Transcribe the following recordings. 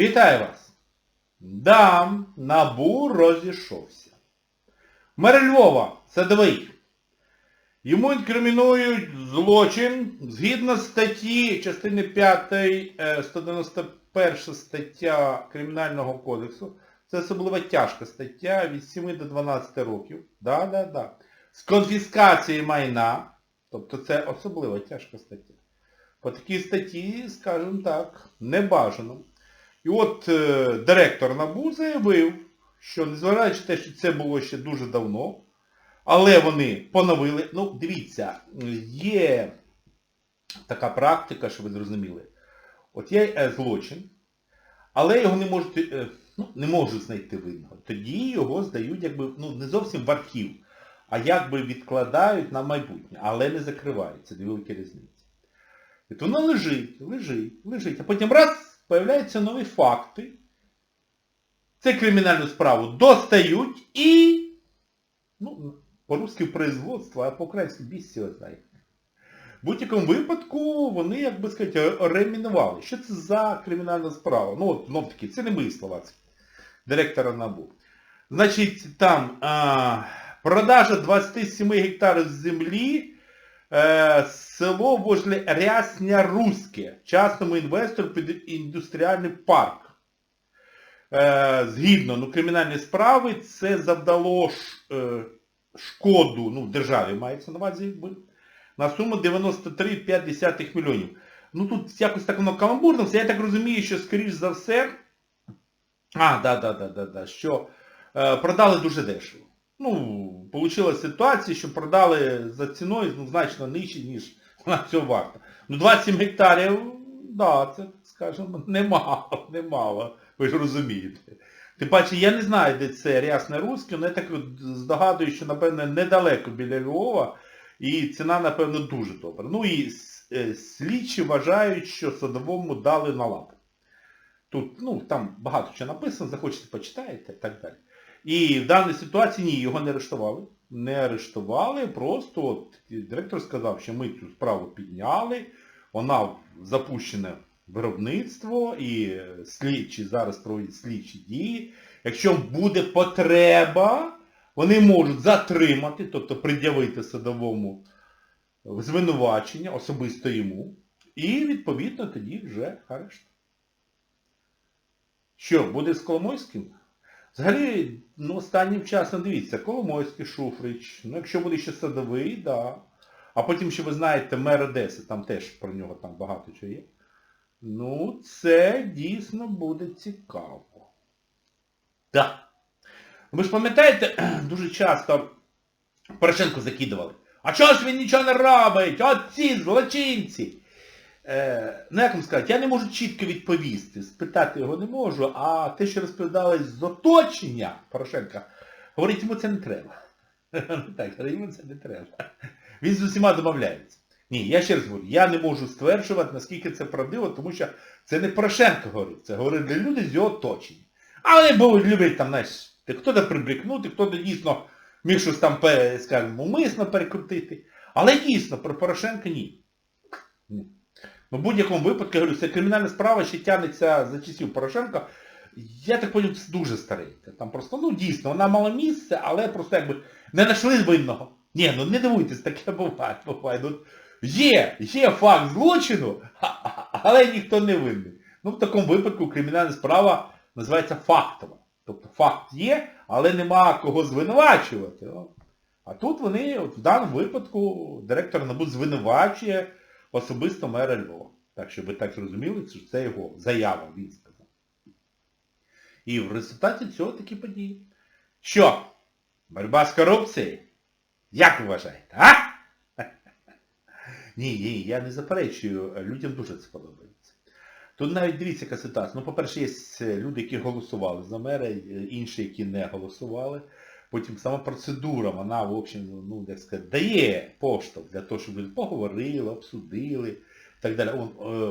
Вітаю вас! Дам набу розійшовся. Мер Львова, Садовий. Йому інкримінують злочин згідно статті частини 5, е, 191 стаття Кримінального кодексу. Це особливо тяжка стаття від 7 до 12 років. Да, да, да. З конфіскації майна. Тобто це особливо тяжка стаття. По такій статті, скажімо так, не бажано. І от е, директор НАБУ заявив, що незважаючи на те, що це було ще дуже давно, але вони поновили. Ну, дивіться, є така практика, що ви зрозуміли. От є е, злочин, але його не можуть, е, ну, не можуть знайти винного. Тоді його здають якби, ну, не зовсім в архів, а якби відкладають на майбутнє, але не закривають. Це дві великі різниці. І то воно лежить, лежить, лежить. А потім раз, появляються нові факти. Це кримінальну справу достають і, ну, по-русски производство, а по-українськи його знає. В будь-якому випадку вони, як би сказати, ремінували. Що це за кримінальна справа? Ну, от, знов таки, це не мої слова, це директора НАБУ. Значить, там а, продажа 27 гектарів землі е, село возле Рясня Руське, частному інвестору під індустріальний парк. Е, згідно ну, кримінальної справи, це завдало ш, е, шкоду, ну, державі мається на увазі, на суму 93,5 мільйонів. Ну тут якось так воно каламбурно, все. я так розумію, що скоріш за все, а, да, да, да, да, да, що е, продали дуже дешево. Ну, вийшла ситуація, що продали за ціною ну, значно нижче, ніж вона цього варта. Ну 27 гектарів, да, це, скажімо, немало, немало, ви ж розумієте. Тим паче, я не знаю, де це Рясне Руське, але я так здогадую, що, напевно, недалеко біля Львова, і ціна, напевно, дуже добра. Ну і е, слідчі вважають, що Садовому дали на лапу. Тут, ну, там багато чого написано, захочете, почитаєте і так далі. І в даній ситуації ні, його не арештували. Не арештували, просто от директор сказав, що ми цю справу підняли, вона запущена виробництво і слідчі зараз проводять слідчі дії. Якщо буде потреба, вони можуть затримати, тобто пред'явити садовому звинувачення, особисто йому, і відповідно тоді вже арешт. Що, буде з Коломойським? Взагалі, ну, останнім часом, дивіться, Коломойський, Шуфрич, ну якщо буде ще садовий, да. А потім ще ви знаєте, мер Одеси, там теж про нього там багато чого є. Ну, це дійсно буде цікаво. Да. Ви ж пам'ятаєте, дуже часто Порошенко закидували. А чого ж він нічого не робить? Оці злочинці! Е, ну як вам сказати, я не можу чітко відповісти, спитати його не можу, а те, що розповідали з оточення Порошенка, говорить, йому це не треба. Так, йому це не треба. Він з усіма домовляється. Ні, я ще раз говорю, я не можу стверджувати, наскільки це правдиво, тому що це не Порошенко говорить, це говорили люди з його оточення. Але будуть любити там, знаєш, хто-то прибрікнути, хто-то дійсно міг щось там, скажімо, умисно перекрутити. Але дійсно, про Порошенка ні. Ну, в будь-якому випадку, я говорю, це кримінальна справа ще тягнеться за часів Порошенка. Я так поняв, це дуже старенька. Там просто, ну дійсно, вона мала місце, але просто якби не знайшли винного. Ні, ну не дивуйтесь, таке буває, буває. Ну, є, є факт злочину, але ніхто не винний. Ну в такому випадку кримінальна справа називається фактова. Тобто факт є, але нема кого звинувачувати. А тут вони, от в даному випадку, директор НАБУ звинувачує особисто мера Львова. Так, щоб ви так зрозуміли, що це його заява, він сказав. І в результаті цього такі події. Що? Боротьба з корупцією? Як вважаєте, а? Ні, ні, я не заперечую, людям дуже це подобається. Тут навіть дивіться, яка ситуація. Ну, по-перше, є люди, які голосували за мера, інші, які не голосували. Потім сама процедура, вона, в общем, ну, як сказати, дає поштовх для того, щоб ви поговорили, обсудили так далі.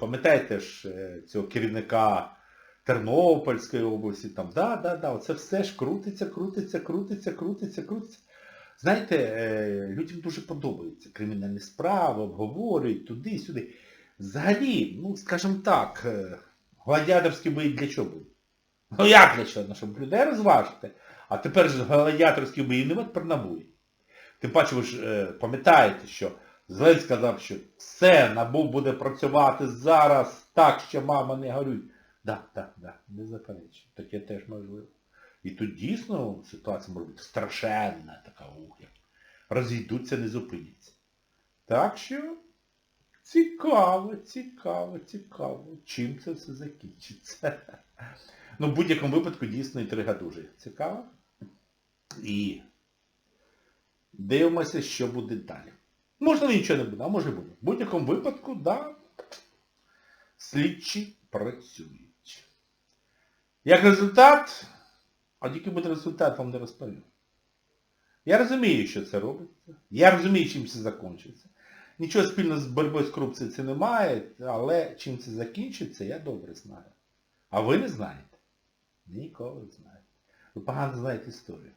Пам'ятаєте ж цього керівника Тернопільської області, там, да, да, да, оце все ж крутиться, крутиться, крутиться, крутиться, крутиться. Знаєте, людям дуже подобаються кримінальні справи, обговорюють туди-сюди. Взагалі, ну, скажімо так, Гладіаторські бої для чого були? Ну як для чого? Ну, щоб людей розважити. А тепер ж гладіаторські бої нема тепер. Тим паче ви ж е, пам'ятаєте, що Зеленський сказав, що все, НАБУ буде працювати зараз так, що мама не горюй. Так, так, так, не заперечую. Таке теж можливо. І тут дійсно ситуація може бути страшенна така ух, як розійдуться, не зупиняться. Так що цікаво, цікаво, цікаво. Чим це все закінчиться? Ну, в будь-якому випадку дійсно інтрига дуже цікава. І дивимося, що буде далі. Можливо, нічого не буде, а може буде. В будь-якому випадку, да, слідчі працюють. Як результат, а тільки буде результат, вам не розповім. Я розумію, що це робиться. Я розумію, чим це закінчиться. Нічого спільного з боротьбою з корупцією це немає, але чим це закінчиться, я добре знаю. А ви не знаєте? Ніколи не знаєте. Ви погано знаєте історію.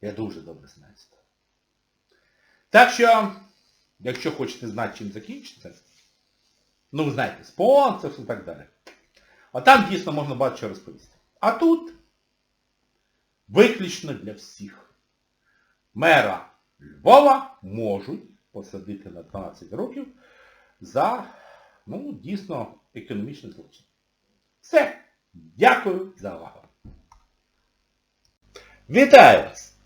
Я дуже добре знаю історію. Так що, якщо хочете знати, чим закінчиться, ну ви знаєте, спонсор і так далі. А там дійсно можна багато чого розповісти. А тут виключно для всіх. Мера Львова можуть посадити на 12 років за, ну, дійсно, економічний злочин. Все. Дякую за увагу. Вітаю вас!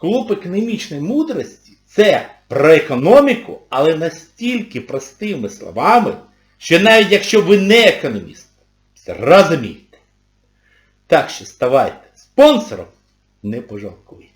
Клуб економічної мудрості це про економіку, але настільки простими словами, що навіть якщо ви не економіст, зрозумієте. Так що ставайте спонсором, не пожалкуйте.